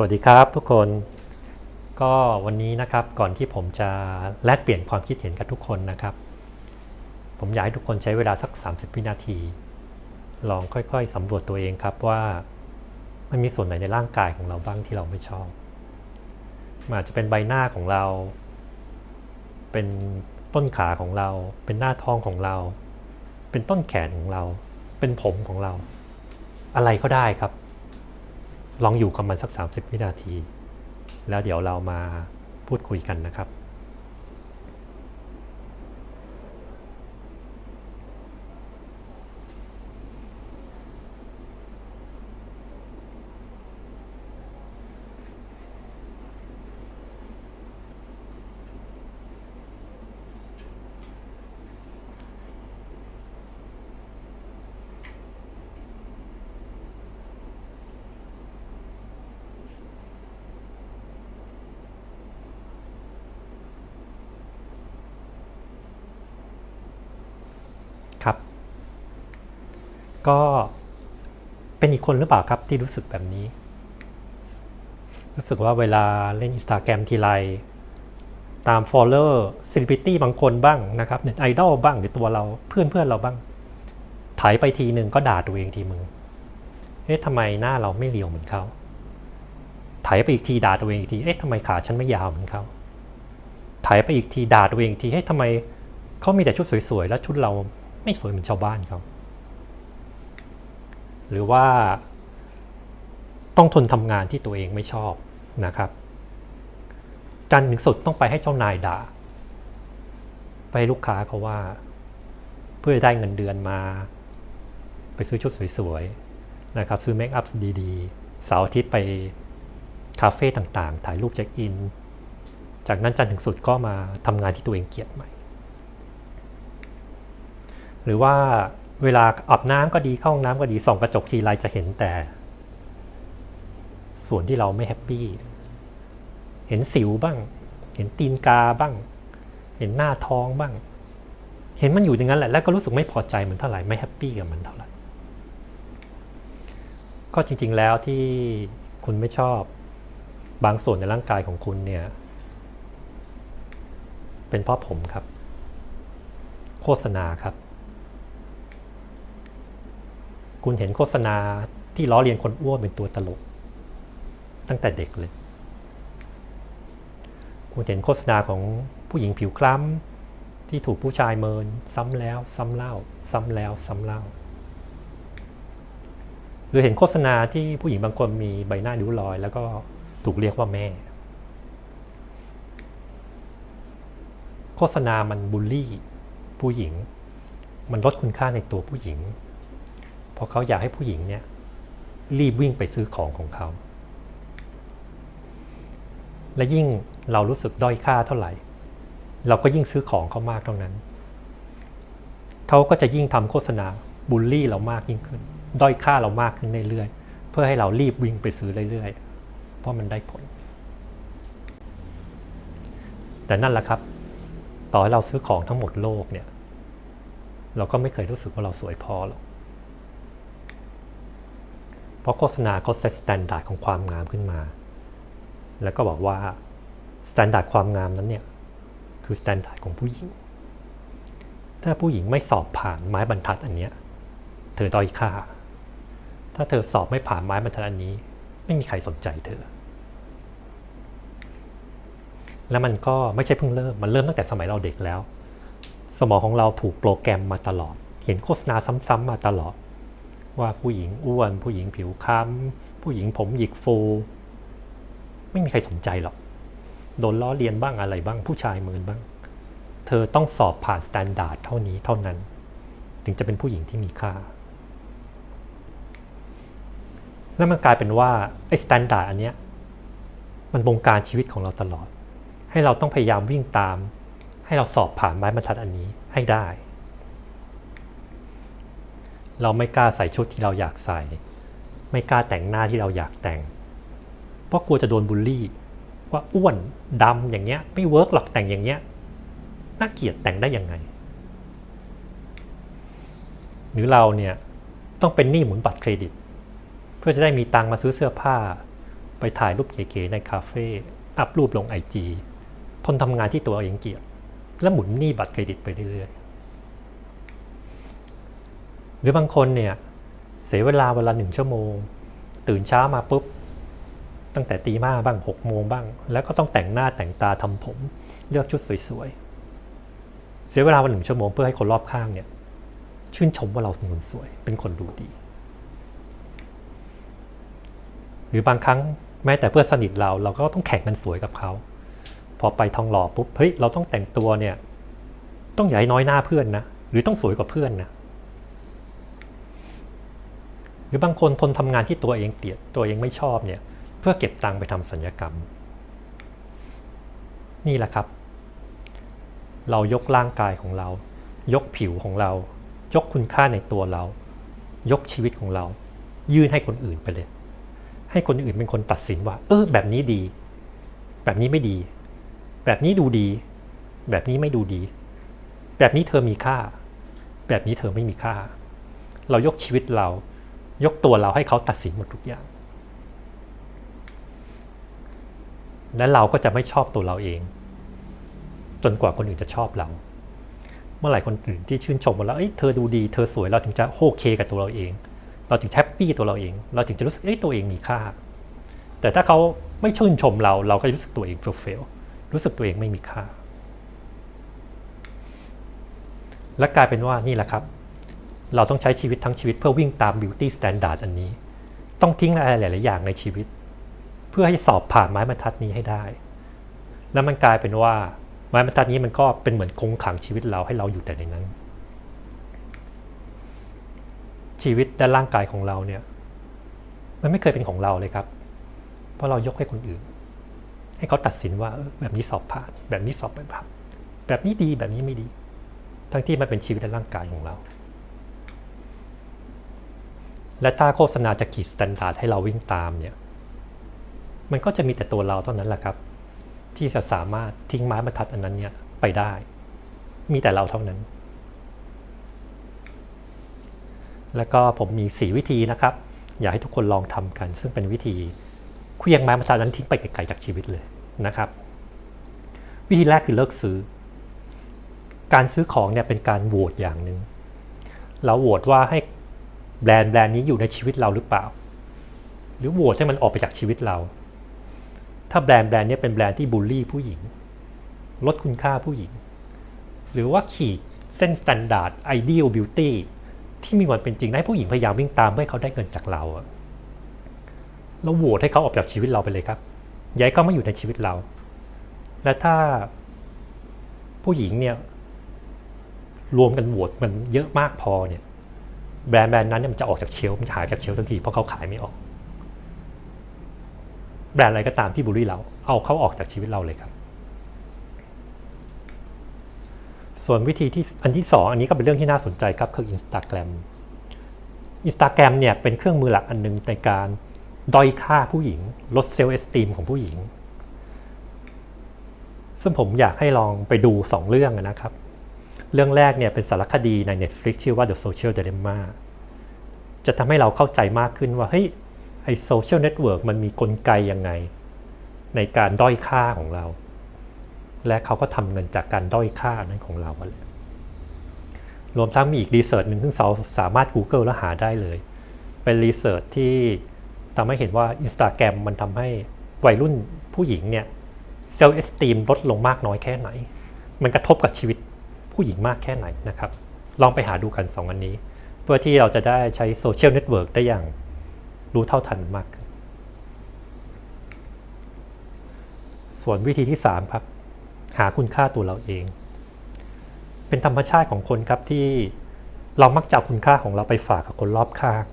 สวัสดีครับทุกคนก็วันนี้นะครับก่อนที่ผมจะแลกเปลี่ยนความคิดเห็นกับทุกคนนะครับ ผมอยากให้ทุกคนใช้เวลาสัก 30 วินาที ลองค่อยๆสำรวจตัวเองครับว่ามันมีส่วนไหนในร่างกายของเราบ้างที่เราไม่ชอบมันอาจจะเป็นใบหน้าของเรา เป็นต้นขาของเรา เป็นหน้าท้องของเรา เป็นต้นแขนของเรา เป็นผมของเรา อะไรก็ได้ครับ ลองอยู่กับมันสัก 30 วินาที แล้วเดี๋ยวเรามาพูดคุยกันนะครับ ก็เป็นอีกคนหรือเปล่าครับที่รู้สึกแบบนี้ รู้สึกว่าเวลาเล่น Instagram ทีไรตาม follower celebrity บางคนบ้างนะครับเน็ตไอดอลบ้างหรือตัวเราเพื่อนเพื่อนเราบ้างถ่ายไปทีหนึ่งก็ด่าตัวเองทีมึงเอ๊ะทำไมหน้าเราไม่เรียวเหมือนเขาถ่ายไปอีกทีด่าตัวเองอีกทีเอ๊ะทำไมขาฉันไม่ยาวเหมือนเขาถ่ายไปอีกทีด่าตัวเองอีกทีเฮ้ยทำไมเขามีแต่ชุดสวยๆแล้วชุดเราไม่สวยเหมือนชาวบ้านเขา หรือว่าต้องทนทำงานที่ตัวเองไม่ชอบนะครับจันถึงสุดต้องไปให้เจ้านายด่า ไปให้ลูกค้าเขาว่า เพื่อได้เงินเดือนมา ไปซื้อชุดสวยๆนะครับ ซื้อเมคอัพดีๆเสาร์อาทิตย์ไปคาเฟ่ต่างๆ ถ่ายรูปเช็คอิน จากนั้นจันถึงสุดก็มาทำงานที่ตัวเองเกลียดใหม่ หรือว่า เวลาอาบน้ำก็ดีเข้าห้องน้ำก็ดีส่องกระจกทีไรจะเห็นแต่ ส่วนที่เราไม่แฮปปี้ เห็นสิวบ้าง เห็นตีนกาบ้าง เห็นหน้าท้องบ้าง เห็นมันอยู่อย่างนั้นแหละแล้วก็รู้สึกไม่พอใจมันเท่าไหร่ไม่แฮปปี้กับมันเท่าไหร่ก็จริง ๆแล้วที่คุณไม่ชอบบางส่วนในร่างกายของคุณเนี่ย เป็นเพราะผมครับ โฆษณาครับ คุณเห็นโฆษณาที่ล้อเลียนคนอ้วนเป็นตัวตลก ตั้งแต่เด็กเลย คุณเห็นโฆษณาของผู้หญิงผิวคล้ำที่ถูกผู้ชายเมิน ซ้ำแล้ว ซ้ำเล่า ซ้ำแล้วซ้ำเล่า หรือเห็นโฆษณาที่ผู้หญิงบางคนมีใบหน้าริ้วรอย แล้วก็ถูกเรียกว่าแม่ โฆษณามันบูลลี่ผู้หญิง มันลดคุณค่าในตัวผู้หญิง เพราะเขาอยากให้ผู้หญิงเนี่ยรีบวิ่งไปซื้อของของเขา และยิ่งเรารู้สึกด้อยค่าเท่าไหร่ เราก็ยิ่งซื้อของเขามากเท่านั้น เขาก็จะยิ่งทำโฆษณาบูลลี่เรามากยิ่งขึ้น ด้อยค่าเรามากขึ้นเรื่อยๆ เพื่อให้เรารีบวิ่งไปซื้อเรื่อยๆ เพราะมันได้ผล แต่นั่นแหละครับ ต่อให้เราซื้อของทั้งหมดโลกเนี่ย เราก็ไม่เคยรู้สึกว่าเราสวยพอหรอก เพราะโฆษณาเขาเซตสแตนดาร์ดของความงามขึ้นมา แล้วก็บอกว่าสแตนดาร์ดความงามนั้นเนี่ยคือสแตนดาร์ดของผู้หญิง ถ้าผู้หญิงไม่สอบผ่านไม้บรรทัดอันเนี้ยเธอด้อยค่า ถ้าเธอสอบไม่ผ่านไม้บรรทัดอันนี้ ไม่มีใครสนใจเธอ แล้วมันก็ไม่ใช่เพิ่งเริ่ม มันเริ่มตั้งแต่สมัยเราเด็กแล้ว สมองของเราถูกโปรแกรมมาตลอด เห็นโฆษณาซ้ำๆมาตลอด ว่าผู้หญิงอ้วน ผู้หญิงผิวคล้ำผู้หญิงผมหยิกฟู ไม่มีใครสนใจหรอก โดนล้อเลียนบ้างอะไรบ้างผู้ชายเมินบ้าง เธอต้องสอบผ่านสแตนดาร์ดเท่านี้เท่านั้น ถึงจะเป็นผู้หญิงที่มีค่า แล้วมันกลายเป็นว่าไอ้สแตนดาร์ดอันเนี้ยมันบงการชีวิตของเราตลอด ให้เราต้องพยายามวิ่งตาม ให้เราสอบผ่านไม้บรรทัดอันนี้ให้ได้ เราไม่กล้าใส่ชุดที่เราอยากใส่ ไม่กล้าแต่งหน้าที่เราอยากแต่ง เพราะกลัวจะโดนบูลลี่ ว่าอ้วนดำอย่างเงี้ยไม่เวิร์กหรอกแต่งอย่างเงี้ยน่าเกลียดแต่งได้ยังไง หรือเราเนี่ยต้องเป็นหนี้หมุนบัตรเครดิต เพื่อจะได้มีตังมาซื้อเสื้อผ้า ไปถ่ายรูปเก๋ๆในคาเฟ่อัพรูปลงไอจีทนทำงานที่ตัวเองเกลียด แล้วหมุนหนี้บัตรเครดิตไปเรื่อย หรือบางคนเนี่ยเสียเวลาเวลาหนึ่งชั่วโมง ตื่นเช้ามาปุ๊บ ตั้งแต่ตีห้าบ้างหกโมงบ้าง แล้วก็ต้องแต่งหน้าแต่งตาทำผม เลือกชุดสวยๆ เสียเวลาวันหนึ่งชั่วโมงเพื่อให้คนรอบข้างเนี่ยชื่นชมว่าเราเป็นคนสวย เป็นคนดูดี หรือบางครั้งแม้แต่เพื่อนสนิทเราเราก็ต้องแข่งกันสวยกับเขา พอไปทองหล่อปุ๊บเฮ้ยเราต้องแต่งตัวเนี่ยต้องให้น้อยหน้าเพื่อนนะหรือต้องสวยกว่าเพื่อนนะ หรือบางคนทนทำงานที่ตัวเองเกลียดตัวเองไม่ชอบเนี่ยเพื่อเก็บตังค์ไปทำสัญญกรรม นี่แหละครับ เรายกร่างกายของเรา ยกผิวของเรา ยกคุณค่าในตัวเรา ยกชีวิตของเรา ยื่นให้คนอื่นไปเลย ให้คนอื่นเป็นคนตัดสินว่า เออ แบบนี้ดี แบบนี้ไม่ดี แบบนี้ดูดี แบบนี้ไม่ดูดี แบบนี้เธอมีค่า แบบนี้เธอไม่มีค่า เรายกชีวิตเรา ยกตัวเราให้เขาตัดสินหมดทุกอย่าง และเราก็จะไม่ชอบตัวเราเอง จนกว่าคนอื่นจะชอบเรา เมื่อไหร่คนอื่นที่ชื่นชมเราเอ้ยเธอดูดีเธอสวยเราถึงจะโอเคกับตัวเราเอง เราถึงแฮปปี้ตัวเราเอง เราถึงจะรู้สึกเอ้ยตัวเองมีค่า แต่ถ้าเขาไม่ชื่นชมเรา เราก็จะรู้สึกตัวเองเฟลรู้สึกตัวเองไม่มีค่า และกลายเป็นว่านี่แหละครับ เราต้องใช้ชีวิตทั้งชีวิตเพื่อวิ่งตาม beauty standard อันนี้ ต้องทิ้งอะไรหลาย ๆ อย่างในชีวิต เพื่อให้สอบผ่านไม้บรรทัดนี้ให้ได้ แล้วมันกลายเป็นว่าไม้บรรทัดนี้มันก็เป็นเหมือนคงขังชีวิตเราให้เราอยู่แต่ในนั้น ชีวิตและร่างกายของเราเนี่ย มันไม่เคยเป็นของเราเลยครับ เพราะเรายกให้คนอื่น ให้เขาตัดสินว่าแบบนี้สอบผ่าน แบบนี้สอบไม่ผ่านแบบนี้ดีแบบนี้ไม่ดี ทั้งที่มันเป็นชีวิตและร่างกายของเรา และถ้าโฆษณาจะขีดสแตนดาร์ดให้เราวิ่งตามเนี่ย มันก็จะมีแต่ตัวเราเท่านั้นแหละครับ ที่จะสามารถทิ้งไม้บรรทัดอันนั้นเนี่ยไปได้ มีแต่เราเท่านั้น แล้วก็ผมมี 4 วิธีนะครับ อยากให้ทุกคนลองทำกัน ซึ่งเป็นวิธีเคลียงไม้บรรทัดนั้นทิ้งไปไกลๆจากชีวิตเลยนะครับ วิธีแรกคือเลิกซื้อ การซื้อของเนี่ยเป็นการโหวตอย่างหนึ่งเราโหวตว่าให้ แบรนด์แบรนด์นี้อยู่ในชีวิตเราหรือเปล่า หรือโหวตให้มันออกไปจากชีวิตเรา ถ้าแบรนด์แบรนด์นี้เป็นแบรนด์ที่บูลลี่ผู้หญิง ลดคุณค่าผู้หญิง หรือว่าขีดเส้นสแตนดาร์ดไอเดียลบิวตี้ที่มีวันเป็นจริงให้ผู้หญิงพยายามวิ่งตามเพื่อให้เขาได้เงินจากเราเราโหวตให้เขาออกจากชีวิตเราไปเลยครับย้ายเขามาอยู่ในชีวิตเรา และถ้าผู้หญิงเนี่ยรวมกันโหวตมันเยอะมากพอเนี่ย แบรนด์แบรนด์นั้นเนี่ยมันจะออกจากเชลฟ์มันจะหายจากเชลฟ์ทันทีเพราะเขาขายไม่ออก แบรนด์อะไรก็ตามที่บูลลี่เราเอาเขาออกจากชีวิตเราเลยครับ ส่วนวิธีที่อันที่สองอันนี้ก็เป็นเรื่องที่น่าสนใจครับคือ Instagram Instagram เนี่ยเป็นเครื่องมือหลักอันหนึงในการด้อยค่าผู้หญิง ลดเซลล์เอสติมของผู้หญิง ซึ่งผมอยากให้ลองไปดู 2 เรื่องนะครับ เรื่องแรกเนี่ยเป็นสารคดีใน Netflix ชื่อว่า The Social Dilemma จะทำให้เราเข้าใจมากขึ้นว่าเฮ้ยไอโซเชียลเน็ตเวิร์กมันมีกลไกยังไง ในการด้อยค่าของเรา และเขาก็ทำเงินจากการด้อยค่านั้นของเราเลยรวมทั้งมีอีกรีเสิร์ชหนึ่งซึ่งเราสามารถ Google แล้วหาได้เลย เป็นรีเสิร์ชที่ทำให้เห็นว่า Instagram มันทำให้วัยรุ่นผู้หญิงเนี่ยเซลล์เอสตีมลดลงมากน้อยแค่ไหน มันกระทบกับชีวิต ผู้หญิงมากแค่ไหนนะครับ ลองไปหาดูกัน 2 อันนี้ เพื่อที่เราจะได้ใช้โซเชียลเน็ตเวิร์กได้อย่างรู้เท่าทันมากขึ้นส่วนวิธีที่ 3 ครับ หาคุณค่าตัวเราเอง เป็นธรรมชาติของคนครับที่เรามักจะเอาคุณค่าของเราไปฝากกับคนรอบข้าง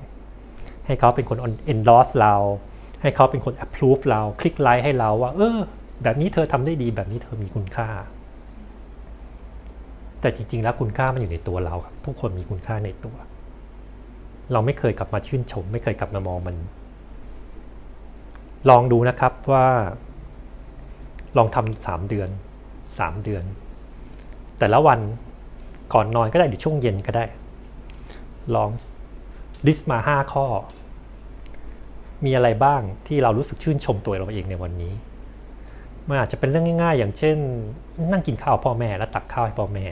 ให้เขาเป็นคน endorse เรา ให้เขาเป็นคน approve เรา คลิกไลค์ให้เราว่า เออ แบบนี้เธอทำได้ดีแบบนี้เธอมีคุณค่า แต่จริง ๆ แล้วคุณค่ามันอยู่ในตัวเราครับทุกคนมีคุณค่าในตัว เราไม่เคยกลับมาชื่นชม ไม่เคยกลับมามองมัน ลองดูนะครับว่า ลองทำสามเดือนสามเดือน แต่ละวันก่อนนอนก็ได้หรือช่วงเย็นก็ได้ ลองลิสต์มาห้าข้อ มีอะไรบ้างที่เรารู้สึกชื่นชมตัวเราเองในวันนี้มันอาจจะเป็นเรื่องง่าย ๆ อย่างเช่น นั่งกินข้าวพ่อแม่แล้วตักข้าวให้พ่อแม่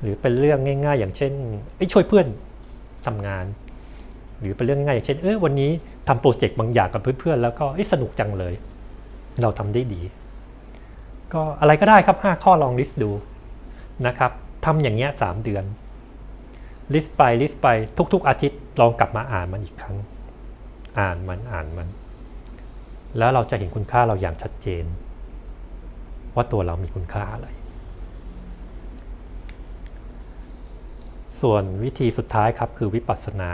หรือเป็นเรื่องง่าย ๆ อย่างเช่นเอ้ช่วยเพื่อนทำงาน หรือเป็นเรื่องง่ายๆอย่างเช่นเออวันนี้ทำโปรเจกต์บางอย่างกับเพื่อนๆแล้วก็สนุกจังเลย เราทำได้ดี ก็อะไรก็ได้ครับ 5 ข้อลองลิสต์ดูนะครับทำอย่างเงี้ยสามเดือนลิสต์ไปลิสต์ไปทุก ๆ อาทิตย์ลองกลับมาอ่านมันอีกครั้ง อ่านมันอ่านมัน แล้วเราจะเห็นคุณค่าเราอย่างชัดเจน ว่าตัวเรามีคุณค่าอะไร ส่วนวิธีสุดท้ายครับคือวิปัสสนา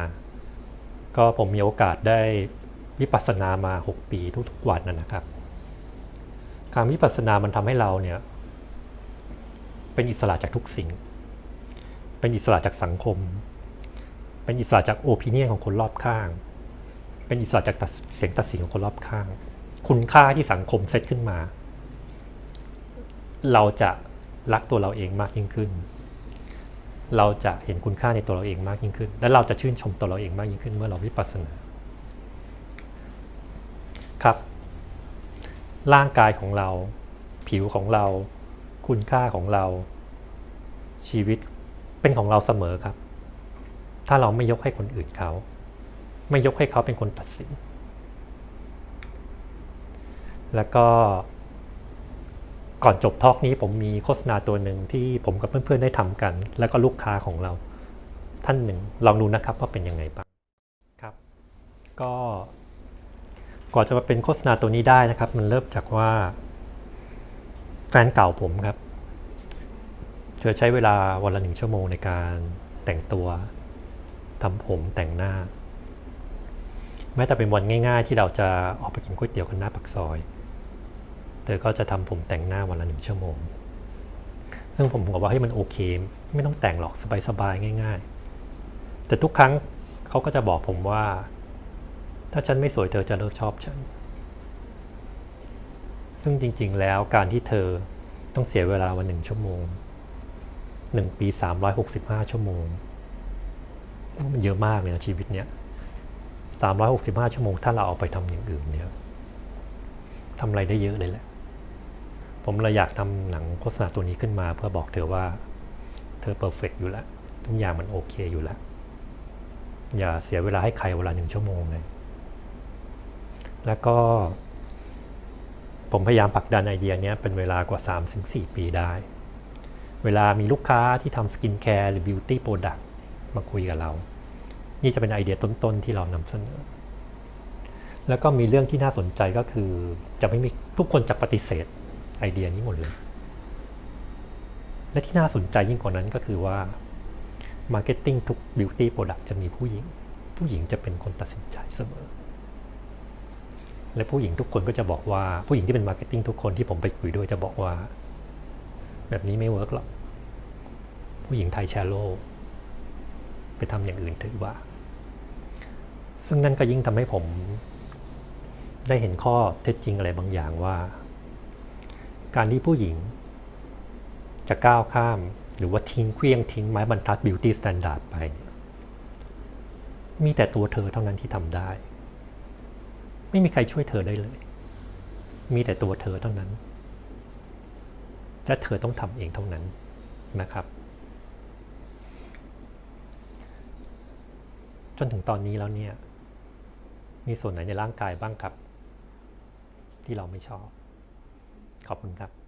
ก็ผมมีโอกาสได้วิปัสสนามา 6 ปีทุกๆวันนะนะครับ การวิปัสสนามันทำให้เราเนี่ยเป็นอิสระจากทุกสิ่ง เป็นอิสระจากสังคม เป็นอิสระจากโอปิเนียของคนรอบข้าง เป็นอิสระจากเสียงตัดสินของคนรอบข้าง คุณค่าที่สังคมเซตขึ้นมา เราจะรักตัวเราเองมากยิ่งขึ้น เราจะเห็นคุณค่าในตัวเราเองมากยิ่งขึ้น และเราจะชื่นชมตัวเราเองมากยิ่งขึ้นเมื่อเราวิปัสสนาครับ ร่างกายของเรา ผิวของเรา คุณค่าของเรา ชีวิตเป็นของเราเสมอครับ ถ้าเราไม่ยกให้คนอื่นเขา ไม่ยกให้เขาเป็นคนตัดสิน แล้วก็ ก่อนจบทอกนี้ผมมีโฆษณาตัวหนึ่งที่ผมกับเพื่อนๆได้ทำกัน แล้วก็ลูกค้าของเราท่านหนึ่งลองดูนะครับว่าเป็นยังไงบ้างครับ ก็ก่อนจะมาเป็นโฆษณาตัวนี้ได้นะครับ มันเริ่มจากว่า แฟนเก่าผมครับเธอใช้เวลาวันละหนึ่งชั่วโมงในการแต่งตัวทำผมแต่งหน้า แม้แต่เป็นวันง่าย ๆ ที่เราจะออกไปกินก๋วยเตี๋ยวกันหน้าปากซอย เธอก็จะทำผมแต่งหน้าวันละหนึ่งชั่วโมง ซึ่งผมบอกว่าให้มันโอเค ไม่ต้องแต่งหรอกสบายๆง่าย ๆ แต่ทุกครั้งเขาก็จะบอกผมว่า ถ้าฉันไม่สวยเธอจะเลิกชอบฉัน ซึ่งจริงๆแล้วการที่เธอต้องเสียเวลาวันหนึ่งชั่วโมงหนึ่งปีสามร้อยหกสิบห้าชั่วโมง มันเยอะมากเลยนะชีวิตเนี้ยสามร้อยหกสิบห้าชั่วโมง ถ้าเราเอาไปทำอย่างอื่นเนี่ยทำอะไรได้เยอะเลยแหละ ผมเลยอยากทำหนังโฆษณาตัวนี้ขึ้นมา เพื่อบอกเธอว่า เธอเพอร์เฟกอยู่แล้ว ทุกอย่างมันโอเคอยู่แล้ว อย่าเสียเวลาให้ใครเวลาหนึ่งชั่วโมงเลย แล้วก็ ผมพยายามผลักดันไอเดียนี้เป็นเวลากว่า 3-4 ปีได้ เวลามีลูกค้าที่ทำสกินแคร์หรือบิวตี้โปรดักต์มาคุยกับเรา นี่จะเป็นไอเดียต้นๆที่เรานำเสนอ แล้วก็มีเรื่องที่น่าสนใจก็คือจะไม่มีทุกคนจะปฏิเสธ ไอเดียนี้หมดเลย และที่น่าสนใจยิ่งกว่านั้นก็คือว่ามาร์เก็ตติ้งทุกบิวตี้โปรดักต์จะมีผู้หญิง ผู้หญิงจะเป็นคนตัดสินใจเสมอ และผู้หญิงทุกคนก็จะบอกว่าผู้หญิงที่เป็นมาร์เก็ตติ้งทุกคนที่ผมไปคุยด้วยจะบอกว่า แบบนี้ไม่เวิร์กหรอกผู้หญิงไทยแชโลไปทำอย่างอื่นถือว่า ซึ่งนั่นก็ยิ่งทำให้ผมได้เห็นข้อเท็จจริงอะไรบางอย่างว่า การที่ผู้หญิง จะก้าวข้าม หรือว่าทิ้งเคลี้ยงทิ้งไม้บรรทัดบิวตี้สแตนดาร์ดไป มีแต่ตัวเธอเท่านั้นที่ทำได้ ไม่มีใครช่วยเธอได้เลย มีแต่ตัวเธอเท่านั้น และเธอต้องทำเองเท่านั้นนะครับ จนถึงตอนนี้แล้วเนี่ย มีส่วนไหนในร่างกายบ้างครับ ที่เราไม่ชอบ ขอบคุณครับ